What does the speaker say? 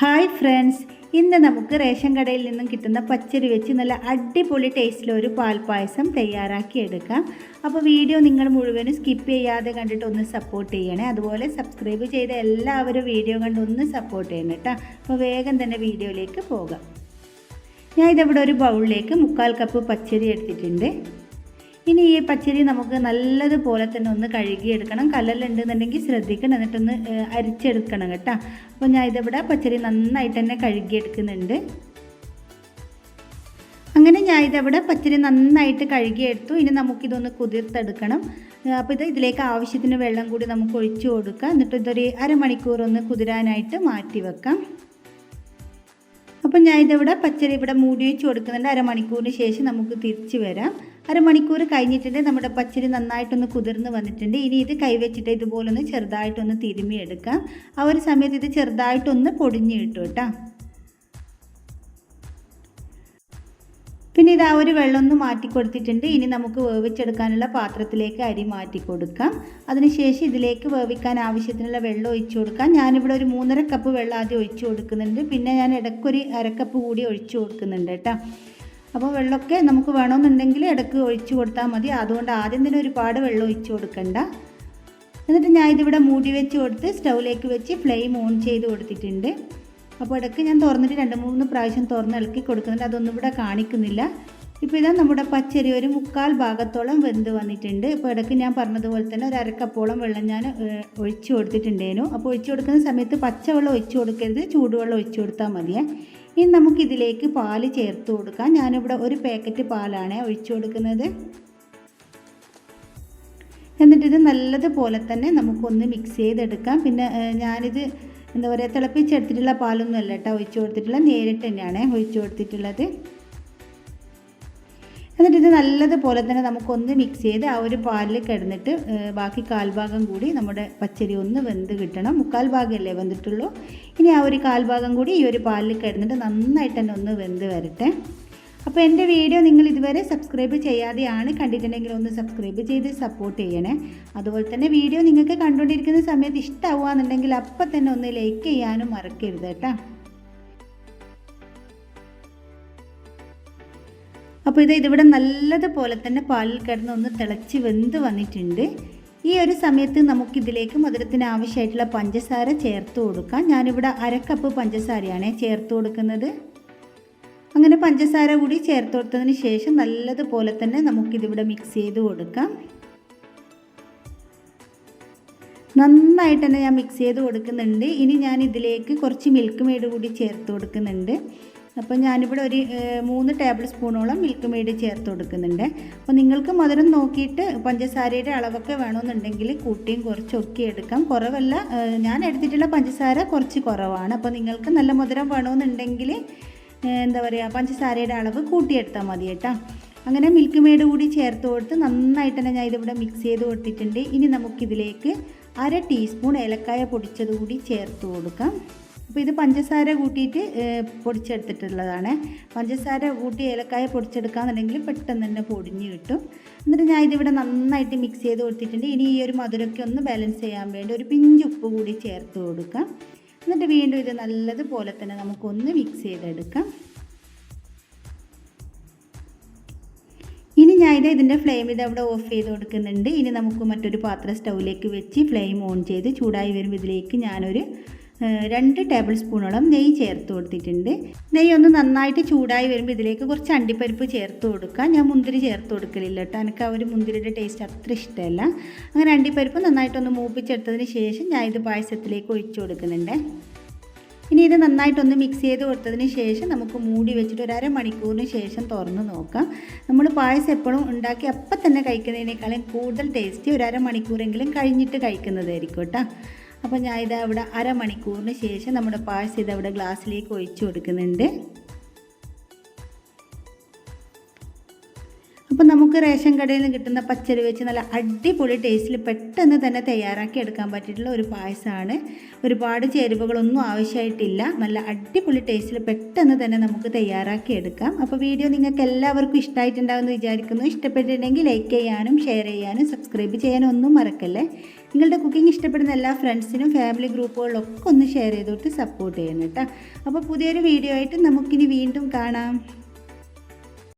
Hi friends. ഇന്ന് നമുക്ക് ration കടയിൽ നിന്നും കിട്ടുന്ന പച്ചരി വെച്ച് നല്ല അടിപൊളി ടേസ്റ്റിലൊരു പാൽപ്പായസം തയ്യാറാക്കി എടുക്കാം. അപ്പോൾ വീഡിയോ നിങ്ങൾ മുഴുവനും സ്കിപ്പ് ചെയ്യാതെ കണ്ടിട്ട് ഒന്ന് സപ്പോർട്ട് ചെയ്യണേ. അതുപോലെ സബ്സ്ക്രൈബ് ചെയ്ത എല്ലാവരും വീഡിയോ കണ്ട് ഒന്ന് സപ്പോർട്ട് ചെയ്യണം കേട്ടോ അപ്പോൾ വേഗം തന്നെ വീഡിയോയിലേക്ക് പോകാം. ഞാൻ ഇതിവിടെ ഒരു ബൗളിലേക്ക് മുക്കാൽ കപ്പ് പച്ചരി എടുത്തിട്ടുണ്ട്. ഇനി ഈ പച്ചരി നമുക്ക് നല്ലതുപോലെ തന്നെ ഒന്ന് കഴുകിയെടുക്കണം. കല്ലല്ലുണ്ടെന്നുണ്ടെങ്കിൽ ശ്രദ്ധിക്കണം. എന്നിട്ടൊന്ന് അരിച്ചെടുക്കണം കേട്ടോ. അപ്പോൾ ഞാൻ ഇതിവിടെ പച്ചരി നന്നായിട്ട് തന്നെ കഴുകിയെടുക്കുന്നുണ്ട്. അങ്ങനെ ഞാൻ ഇതവിടെ പച്ചരി നന്നായിട്ട് കഴുകിയെടുത്തു. ഇനി നമുക്കിതൊന്ന് കുതിർത്തെടുക്കണം. അപ്പോൾ ഇത് ഇതിലേക്ക് ആവശ്യത്തിന് വെള്ളം കൂടി നമുക്ക് ഒഴിച്ചു കൊടുക്കാം. എന്നിട്ട് ഇതൊരു അരമണിക്കൂർ ഒന്ന് കുതിരാനായിട്ട് മാറ്റി വെക്കാം. അപ്പം ഞാൻ ഇതിവിടെ പച്ചരി ഇവിടെ മൂടി വെച്ച് കൊടുക്കുന്നുണ്ട്. അരമണിക്കൂറിന് ശേഷം നമുക്ക് തിരിച്ചു വരാം. അരമണിക്കൂർ കഴിഞ്ഞിട്ടുണ്ട്. നമ്മുടെ പച്ചരി നന്നായിട്ടൊന്ന് കുതിർന്ന് വന്നിട്ടുണ്ട്. ഇനി ഇത് കൈവച്ചിട്ട് ഇതുപോലെ ഒന്ന് ചെറുതായിട്ടൊന്ന് തിരുമ്മി എടുക്കാം. ആ ഒരു സമയത്ത് ഇത് ചെറുതായിട്ടൊന്ന് പൊടിഞ്ഞ് കിട്ടും കേട്ടോ. പിന്നെ ഇത് ആ ഒരു വെള്ളം ഒന്ന് മാറ്റി കൊടുത്തിട്ടുണ്ട്. ഇനി നമുക്ക് വേവിച്ചെടുക്കാനുള്ള പാത്രത്തിലേക്ക് അരി മാറ്റി കൊടുക്കാം. അതിനുശേഷം ഇതിലേക്ക് വേവിക്കാൻ ആവശ്യത്തിനുള്ള വെള്ളം ഒഴിച്ചു കൊടുക്കാം. ഞാനിവിടെ ഒരു മൂന്നര കപ്പ് വെള്ളം ആദ്യം ഒഴിച്ചു കൊടുക്കുന്നുണ്ട്. പിന്നെ ഞാൻ ഇടയ്ക്കൊരു അരക്കപ്പ് കൂടി ഒഴിച്ചു കൊടുക്കുന്നുണ്ട് കേട്ടോ. അപ്പോൾ വെള്ളമൊക്കെ നമുക്ക് വേണമെന്നുണ്ടെങ്കിൽ ഇടയ്ക്ക് ഒഴിച്ചു കൊടുത്താൽ മതി. അതുകൊണ്ട് ആദ്യം തന്നെ ഒരുപാട് വെള്ളം ഒഴിച്ചു കൊടുക്കണ്ട. എന്നിട്ട് ഞാൻ ഇതിവിടെ മൂടി വെച്ച് കൊടുത്ത് സ്റ്റൗവിലേക്ക് വെച്ച് ഫ്ലെയിം ഓൺ ചെയ്ത് കൊടുത്തിട്ടുണ്ട്. അപ്പോൾ ഇടയ്ക്ക് ഞാൻ തുറന്നിട്ട് രണ്ട് മൂന്ന് പ്രാവശ്യം തുറന്ന് ഇളക്കി കൊടുക്കുന്നുണ്ട്. അതൊന്നും ഇവിടെ കാണിക്കുന്നില്ല. ഇപ്പോൾ ഇതാ നമ്മുടെ പച്ചരി ഒരു മുക്കാൽ ഭാഗത്തോളം വെന്ത് വന്നിട്ടുണ്ട്. ഇപ്പോൾ ഇടയ്ക്ക് ഞാൻ പറഞ്ഞതുപോലെ തന്നെ ഒരു അരക്കപ്പോളം വെള്ളം ഞാൻ ഒഴിച്ചു കൊടുത്തിട്ടുണ്ടേനു അപ്പോൾ ഒഴിച്ചു കൊടുക്കുന്ന സമയത്ത് പച്ചവെള്ളം ഒഴിച്ചു കൊടുക്കരുത്. ചൂടുവെള്ളം ഒഴിച്ചു കൊടുത്താൽ മതിയേ. ഇനി നമുക്കിതിലേക്ക് പാൽ ചേർത്ത് കൊടുക്കാം. ഞാനിവിടെ ഒരു പാക്കറ്റ് പാലാണ് ഒഴിച്ചു കൊടുക്കുന്നത്. എന്നിട്ടിത് നല്ലതുപോലെ തന്നെ നമുക്കൊന്ന് മിക്സ് ചെയ്തെടുക്കാം. പിന്നെ ഞാനിത് എന്താ പറയുക തിളപ്പിച്ചെടുത്തിട്ടുള്ള പാലൊന്നും അല്ല കേട്ടോ ഒഴിച്ചു കൊടുത്തിട്ടുള്ള നേരിട്ട് തന്നെയാണ് ഒഴിച്ചു കൊടുത്തിട്ടുള്ളത്. എന്നിട്ട് ഇത് നല്ലതുപോലെ തന്നെ നമുക്കൊന്ന് മിക്സ് ചെയ്ത് ആ ഒരു പാലിൽ കിടന്നിട്ട് ബാക്കി കാൽഭാഗം കൂടി നമ്മുടെ പച്ചരി ഒന്ന് വെന്ത് കിട്ടണം. മുക്കാൽ ഭാഗമല്ലേ വെന്തിട്ടുള്ളൂ? ഇനി ആ ഒരു കാൽഭാഗം കൂടി ഈ ഒരു പാലിൽ കിടന്നിട്ട് നന്നായിട്ട് തന്നെ ഒന്ന് വെന്ത് വരട്ടെ. അപ്പോൾ എന്റെ വീഡിയോ നിങ്ങൾ ഇതുവരെ സബ്സ്ക്രൈബ് ചെയ്യാതെയാണ് കണ്ടിട്ടുണ്ടെങ്കിൽ ഒന്ന് സബ്സ്ക്രൈബ് ചെയ്ത് സപ്പോർട്ട് ചെയ്യണേ. അതുപോലെ തന്നെ വീഡിയോ നിങ്ങൾക്ക് കണ്ടുകൊണ്ടിരിക്കുന്ന സമയത്ത് ഇഷ്ടമാവുകയെന്നുണ്ടെങ്കിൽ അപ്പം തന്നെ ഒന്ന് ലൈക്ക് ചെയ്യാനും മറക്കരുത് കേട്ടോ. അപ്പോൾ ഇത് ഇതിവിടെ നല്ലതുപോലെ തന്നെ പാലിൽ കിടന്ന് ഒന്ന് തിളച്ച് വെന്ത് വന്നിട്ടുണ്ട്. ഈ ഒരു സമയത്ത് നമുക്കിതിലേക്ക് മധുരത്തിന് ആവശ്യമായിട്ടുള്ള പഞ്ചസാര ചേർത്ത് കൊടുക്കാം. ഞാനിവിടെ അരക്കപ്പ് പഞ്ചസാരയാണ് ചേർത്ത് കൊടുക്കുന്നത്. അങ്ങനെ പഞ്ചസാര കൂടി ചേർത്ത് കൊടുത്തതിന് ശേഷം നല്ലതുപോലെ തന്നെ നമുക്കിതിവിടെ മിക്സ് ചെയ്ത് കൊടുക്കാം. നന്നായിട്ട് തന്നെ ഞാൻ മിക്സ് ചെയ്ത് കൊടുക്കുന്നുണ്ട്. ഇനി ഞാൻ ഇതിലേക്ക് കുറച്ച് മിൽക്ക് മെയ്ഡ് കൂടി ചേർത്ത് കൊടുക്കുന്നുണ്ട്. അപ്പോൾ ഞാനിവിടെ ഒരു മൂന്ന് ടേബിൾ സ്പൂണോളം മിൽക്ക് മെയ്ഡ് ചേർത്ത് കൊടുക്കുന്നുണ്ട്. അപ്പോൾ നിങ്ങൾക്ക് മധുരം നോക്കിയിട്ട് പഞ്ചസാരയുടെ അളവൊക്കെ വേണമെന്നുണ്ടെങ്കിൽ കൂട്ടിയും കുറച്ചൊക്കെ എടുക്കാം. കുറവല്ല ഞാൻ എടുത്തിട്ടുള്ള പഞ്ചസാര കുറച്ച് കുറവാണ്. അപ്പോൾ നിങ്ങൾക്ക് നല്ല മധുരം വേണമെന്നുണ്ടെങ്കിൽ എന്താ പറയുക പഞ്ചസാരയുടെ അളവ് കൂട്ടിയെടുത്താൽ മതി കേട്ടോ. അങ്ങനെ മിൽക്ക് മെയ്ഡ് കൂടി ചേർത്ത് കൊടുത്ത് നന്നായിട്ട് തന്നെ ഞാൻ ഇതിവിടെ മിക്സ് ചെയ്ത് കൊടുത്തിട്ടുണ്ട്. ഇനി നമുക്കിതിലേക്ക് അര ടീസ്പൂൺ ഏലക്കായ പൊടിച്ചത് കൂടി ചേർത്ത് കൊടുക്കാം. അപ്പോൾ ഇത് പഞ്ചസാര കൂട്ടിയിട്ട് പൊടിച്ചെടുത്തിട്ടുള്ളതാണ്. പഞ്ചസാര കൂട്ടി ഏലക്കായ പൊടിച്ചെടുക്കാന്നുണ്ടെങ്കിൽ പെട്ടെന്ന് തന്നെ പൊടിഞ്ഞ് കിട്ടും. എന്നിട്ട് ഞാൻ ഇതിവിടെ നന്നായിട്ട് മിക്സ് ചെയ്ത് കൊടുത്തിട്ടുണ്ട്. ഇനി ഈ ഒരു മധുരമൊക്കെ ഒന്ന് ബാലൻസ് ചെയ്യാൻ വേണ്ടി ഒരു പിഞ്ച് ഉപ്പ് കൂടി ചേർത്ത് കൊടുക്കാം. എന്നിട്ട് വീണ്ടും ഇത് നല്ലതുപോലെ തന്നെ നമുക്കൊന്ന് മിക്സ് ചെയ്തെടുക്കാം. ഇനി ഞാൻ ഇത് ഇതിന്റെ ഫ്ലെയിം ഇത് അവിടെ ഓഫ് ചെയ്ത് കൊടുക്കുന്നുണ്ട്. ഇനി നമുക്ക് മറ്റൊരു പാത്രം സ്റ്റൗവിലേക്ക് വെച്ച് ഫ്ലെയിം ഓൺ ചെയ്ത് ചൂടായി വരുമ്പോൾ ഇതിലേക്ക് ഞാനൊരു രണ്ട് ടേബിൾ സ്പൂണോളം നെയ്യ് ചേർത്ത് കൊടുത്തിട്ടുണ്ട്. നെയ്യ് ഒന്ന് നന്നായിട്ട് ചൂടായി വരുമ്പോൾ ഇതിലേക്ക് കുറച്ച് അണ്ടിപ്പരിപ്പ് ചേർത്ത് കൊടുക്കാം. ഞാൻ മുന്തിരി ചേർത്ത് കൊടുക്കലില്ല കേട്ടോ എനിക്ക് ആ ഒരു മുന്തിരിയുടെ ടേസ്റ്റ് അത്ര ഇഷ്ടമല്ല. അങ്ങനെ അണ്ടിപ്പരിപ്പ് നന്നായിട്ടൊന്ന് മൂപ്പിച്ചെടുത്തതിന് ശേഷം ഞാൻ ഇത് പായസത്തിലേക്ക് ഒഴിച്ചു കൊടുക്കുന്നുണ്ട്. ഇനി ഇത് നന്നായിട്ടൊന്ന് മിക്സ് ചെയ്ത് കൊടുത്തതിന് ശേഷം നമുക്ക് മൂടി വെച്ചിട്ട് ഒരു അരമണിക്കൂറിന് ശേഷം തുറന്ന് നോക്കാം. നമ്മൾ പായസം എപ്പോഴും ഉണ്ടാക്കി അപ്പം തന്നെ കഴിക്കുന്നതിനേക്കാളും കൂടുതൽ ടേസ്റ്റ് ഒരു അരമണിക്കൂറെങ്കിലും കഴിഞ്ഞിട്ട് കഴിക്കുന്നതായിരിക്കും കേട്ടോ അപ്പോൾ ഞാൻ ഇത് അവിടെ അരമണിക്കൂറിന് ശേഷം നമ്മുടെ പായസം ഇത് അവിടെ ഗ്ലാസ്സിലേക്ക് ഒഴിച്ചു കൊടുക്കുന്നുണ്ട്. അപ്പോൾ നമുക്ക് റേഷൻ കടയിൽ നിന്ന് കിട്ടുന്ന പച്ചരി വെച്ച് നല്ല അടിപൊളി ടേസ്റ്റിൽ പെട്ടെന്ന് തന്നെ തയ്യാറാക്കി എടുക്കാൻ പറ്റിയിട്ടുള്ള ഒരു പായസമാണ്. ഒരുപാട് ചേരുവകളൊന്നും ആവശ്യമായിട്ടില്ല. നല്ല അടിപൊളി ടേസ്റ്റിൽ പെട്ടെന്ന് തന്നെ നമുക്ക് തയ്യാറാക്കി എടുക്കാം. അപ്പോൾ വീഡിയോ നിങ്ങൾക്ക് എല്ലാവർക്കും ഇഷ്ടമായിട്ടുണ്ടാകുമെന്ന് വിചാരിക്കുന്നു. ഇഷ്ടപ്പെട്ടിട്ടുണ്ടെങ്കിൽ ലൈക്ക് ചെയ്യാനും ഷെയർ ചെയ്യാനും സബ്സ്ക്രൈബ് ചെയ്യാനും ഒന്നും മറക്കല്ലേ? നിങ്ങളുടെ കുക്കിംഗ് ഇഷ്ടപ്പെടുന്ന എല്ലാ ഫ്രണ്ട്സിനും ഫാമിലി ഗ്രൂപ്പുകളിലൊക്കെ ഒന്ന് ഷെയർ ചെയ്തിട്ട് സപ്പോർട്ട് ചെയ്യണം കേട്ടോ. അപ്പോൾ പുതിയൊരു വീഡിയോ ആയിട്ട് നമുക്കിനി വീണ്ടും കാണാം.